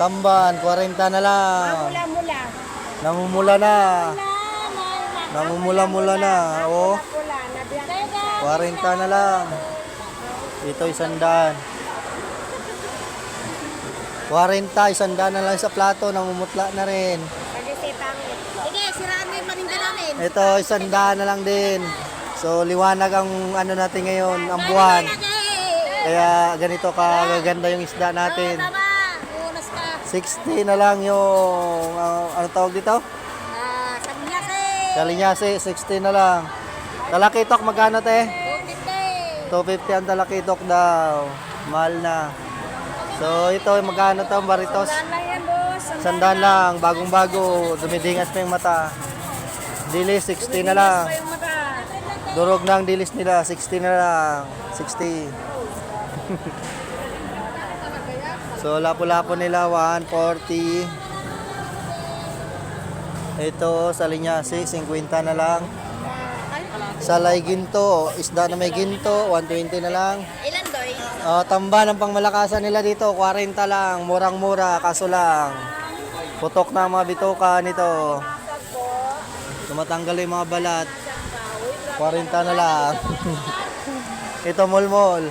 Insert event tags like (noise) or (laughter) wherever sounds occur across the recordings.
Tamban, 40 na lang. Mula-mula. Namumula na. Namumula-mula na. Oh, nabiyak. 40 na lang. Ito isandaan. 40, isandaan na lang sa plato. Namumutla na rin. Sige, siraan mo yung paninda namin. Ito, isandaan na lang din. So, liwanag ang ano natin ngayon, ang buwan. Kaya ganito kagaganda yung isda natin. Tama. Unas ka. 60 na lang yung, ah, ano tawag dito? Ah, sabi niya si. Kalinyasi, 60 na lang. Talakitok, magkano te? 250. 250 ang talakitok daw. Mahal na. So, ito, magkano to, baritos? Sandaan lang yan, boss. Sandaan lang, bagong-bago. Dumidingas pa yung mata. Dilis, 60 na lang. Durog na ang dilis nila, 60 na lang. 60. (laughs) so, lapo-lapo nila, 140. Ito, sa linyasi, 50 na lang. Sa lay ginto, isda na may ginto, 120 na lang. Ilan, Doy? Oh, tamba ng pangmalakasan nila dito, 40 lang, murang-mura, kaso lang. Putok na ang mga bituka nito. Tumatanggal yung mga balat. 40 na lang. (laughs) Ito mulmol.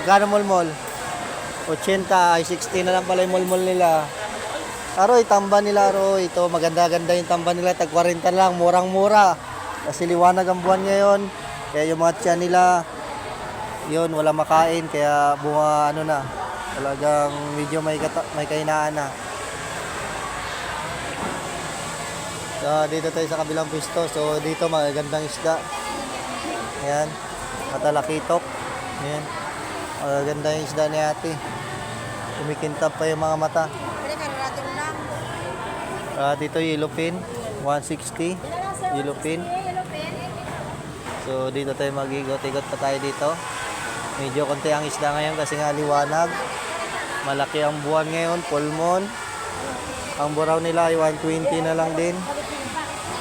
Magkano mulmol? 80, ay 60 na lang pala yung mulmol nila. Aroy, tamba nila, Aroy. Ito, maganda-ganda yung tamba nila. Tag 40 lang, murang-mura. Kasi liwanag ang buwan ngayon. Kaya yung mga tiyan nila, yun, wala makain. Kaya bunga, ano na, talagang medyo may, kata, may kainaan na. So, dito tayo sa kabilang pisto. So, dito magagandang isda. Ayan. Matalakitok. Ayan. Magaganda yung isda ni ate. Kumikintab pa yung mga mata. Ah, dito yellow pin. 160. Yellow pin. So, dito tayo mag-igot-igot pa tayo dito. Medyo konti ang isda ngayon kasi nga liwanag. Malaki ang buwan ngayon, pulmon. Ang buraw nila ay 120 na lang din.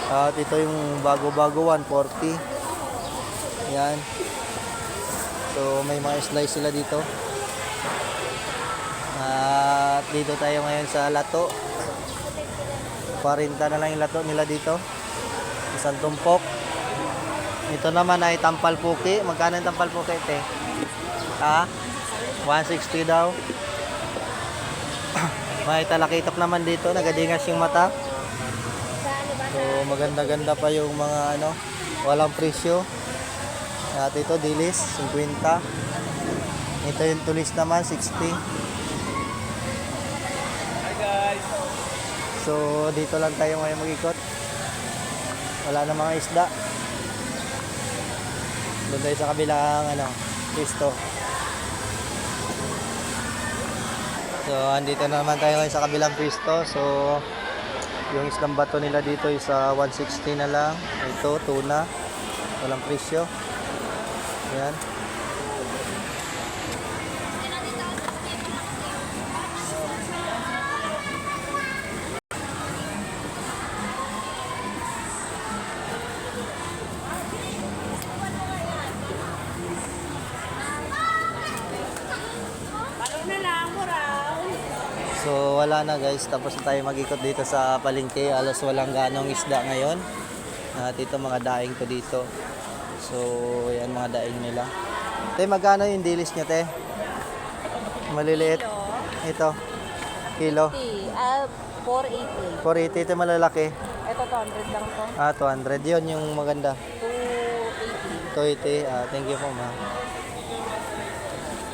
At ito yung bago-bago 140. Yan. So may mga slice sila dito. At dito tayo ngayon sa lato. 40 na lang yung lato nila dito. Isang tumpok. Ito naman ay tampal puki. Magkano yung tampal puki, te? Ha? 160 daw. (coughs) May talakitok naman dito. Nagadingas yung mata. So, maganda-ganda pa yung mga ano, walang presyo. At ito, dilis, 50. Ito yung tulis naman, 60. So, dito lang tayo ngayon mag-ikot. Wala na mga isda. Doon tayo sa kabilang, ano, pisto. So, andito na naman tayo ngayon sa kabilang pisto. So, yung islang bato nila dito is ah, 160 na lang. Ito, tuna. Walang presyo. Ayan. So wala na guys, tapos na tayo mag-ikot dito sa palengke. Alas walang ganong isda ngayon. At ito mga daing to dito. So yan mga daing nila. Te, magkano yung dilis nyo te? Maliliit. Ito. Kilo. Ah, 480. 480 ito malalaki. Ito 200 lang to. Ah, 200 yun yung maganda. 280. 280. Ah, thank you po ma'am.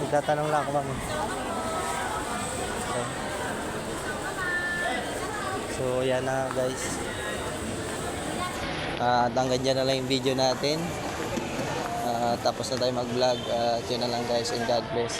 Magtatanong lang ako ma'am. Okay. So, yan na guys. Ah, hanggang dyan na lang yung video natin. Ah, tapos na tayo mag-vlog. Ah, yun na lang guys and God bless.